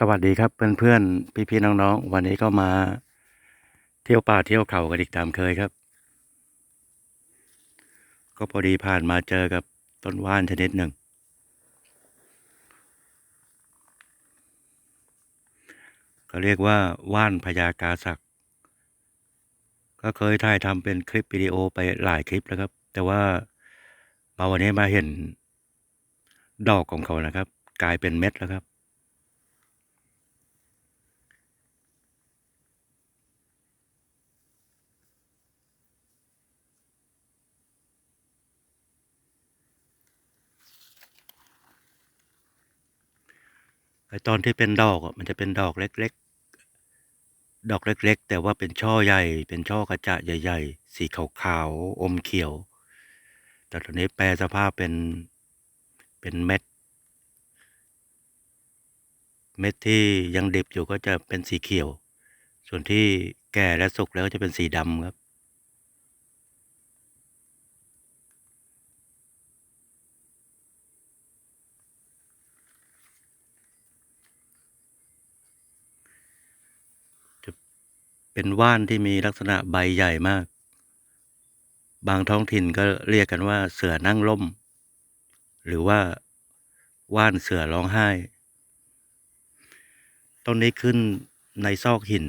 สวัสดีครับเพื่อนๆ พี่ๆ น้องๆ วันนี้ก็มาเที่ยวป่าเที่ยวเขากันอีกตามเคยครับ ก็พอดีผ่านมาเจอกับต้นว่านชนิดหนึ่ง ก็เรียกว่าว่านพญากาศักก็เคยถ่ายทำเป็นคลิปวิดีโอไปหลายคลิปแล้วครับ แต่ว่ามาวันนี้มาเห็นดอกของเขานะครับ กลายเป็นเม็ดแล้วครับ ตอนที่เป็นดอกมันจะเป็นดอกเล็กๆ ดอกเล็ก ๆ แต่ว่าเป็นช่อใหญ่ เป็นช่อกระจะใหญ่ ๆ สีขาวๆ อมเขียว แต่ตอนนี้แปลสภาพเป็น เป็นเม็ด เม็ดที่ยังดิบอยู่ก็จะเป็นสีเขียว ส่วนที่แก่และสุกแล้วก็จะเป็นสีดำครับ เป็นว่านที่มีลักษณะใบใหญ่มาก บางท้องถิ่นก็เรียกกันว่าเสือนั่งล่ม หรือว่าว่านเสือร้องไห้ ต้นนี้ขึ้นในซอกหิน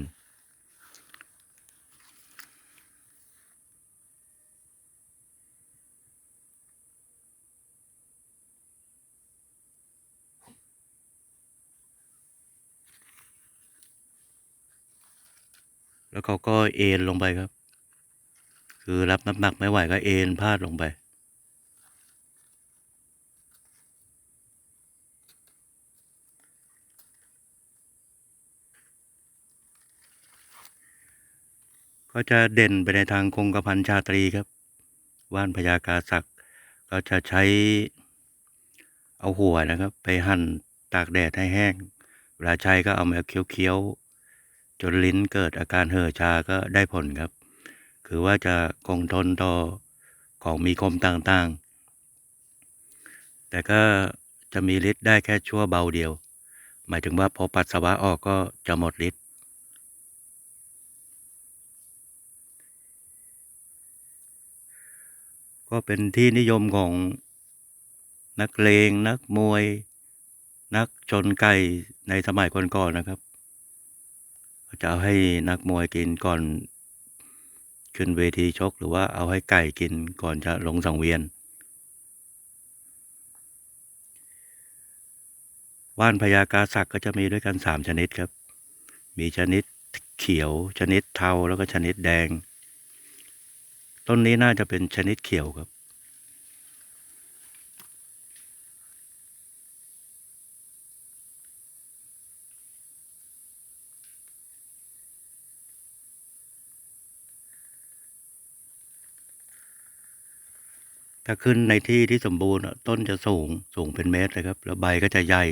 แล้วเขาก็เอ็นลงไปครับ คือรับน้ำหนักไม่ไหวก็เอ็นพาดลงไป ก็จะเด่นไปในทางคงกระพันชาตรีครับ ว่านพญากาศักดิ์ก็จะใช้เอาหัวนะครับ ไปหั่นตากแดดให้แห้งเวลาใช้ก็เอามาเคี้ยวๆ จนลิ้นเกิดอาการเห่อชาก็ได้ผลครับ คือว่าจะคงทนต่อของมีคมต่างๆ แต่ก็จะมีฤทธิ์ได้แค่ชั่วเบาเดียว หมายถึงว่าพอปัสสาวะออกก็จะหมดฤทธิ์ก็เป็นที่นิยมของนักเลงนักมวย นักชนไก่ในสมัยก่อนๆนะครับ จะเอาให้นักมวยกินก่อน ขึ้นเวทีชก หรือว่าเอาให้ไก่กินก่อนจะลงสังเวียน ว่านพญากาศักก็จะมีด้วยกันสามชนิดครับ มีชนิดเขียว ชนิดเทาแล้วก็ชนิดแดง ต้นนี้น่าจะเป็นชนิดเขียวครับ ถ้าขึ้นในที่ที่สมบูรณ์ต้นจะสูงสูงเป็นเมตรเลยครับ แล้วใบก็จะใหญ่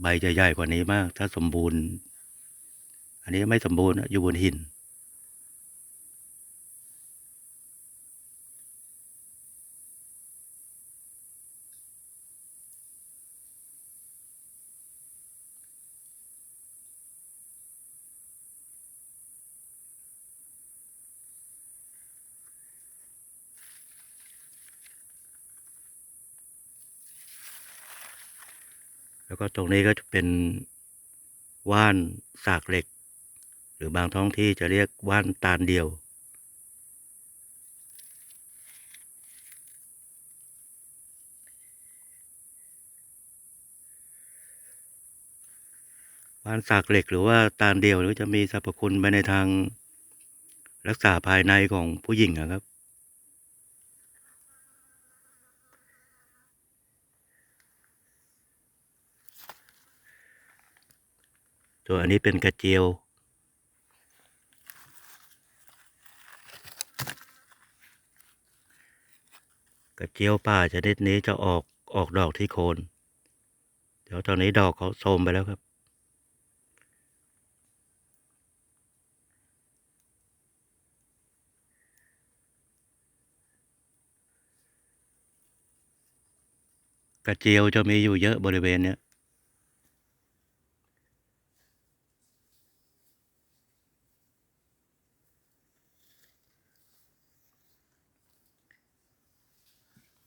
ใบจะใหญ่กว่านี้มาก ถ้าสมบูรณ์ อันนี้ไม่สมบูรณ์อยู่บนหิน แล้วก็ตรงนี้ก็จะเป็นว่านสากเหล็ก หรือบางท้องที่จะเรียกว่านตาลเดียว ว่านสากเหล็กหรือว่าตาลเดียวหรือจะมีสรรพคุณไปในทางรักษาภายในของผู้หญิงอะครับ ตัวอันนี้เป็นกระเจียว กระเจียวป่าชนิดนี้จะออกออกดอกที่โคน เดี๋ยวตอนนี้ดอกเขาโทมไปแล้วครับกระเจียวจะมีอยู่เยอะบริเวณเนี้ย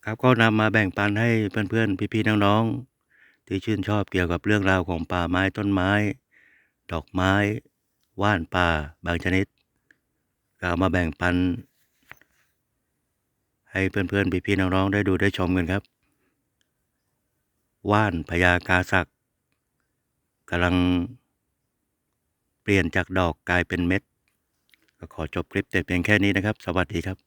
ครับก็นำมาแบ่งปันให้เพื่อนๆ พี่ๆ น้องๆ ที่ชื่นชอบเกี่ยวกับเรื่องราวของป่าไม้ต้นไม้ ดอกไม้ ว่านป่าบางชนิดก็เอามาแบ่งปัน ให้เพื่อนๆ พี่ๆ น้องๆ ได้ดูได้ชมกันครับ ว่านพญากาศักกำลังเปลี่ยนจากดอกกลายเป็นเม็ด ก็ขอจบคลิปแต่เพียงแค่นี้นะครับ สวัสดีครับ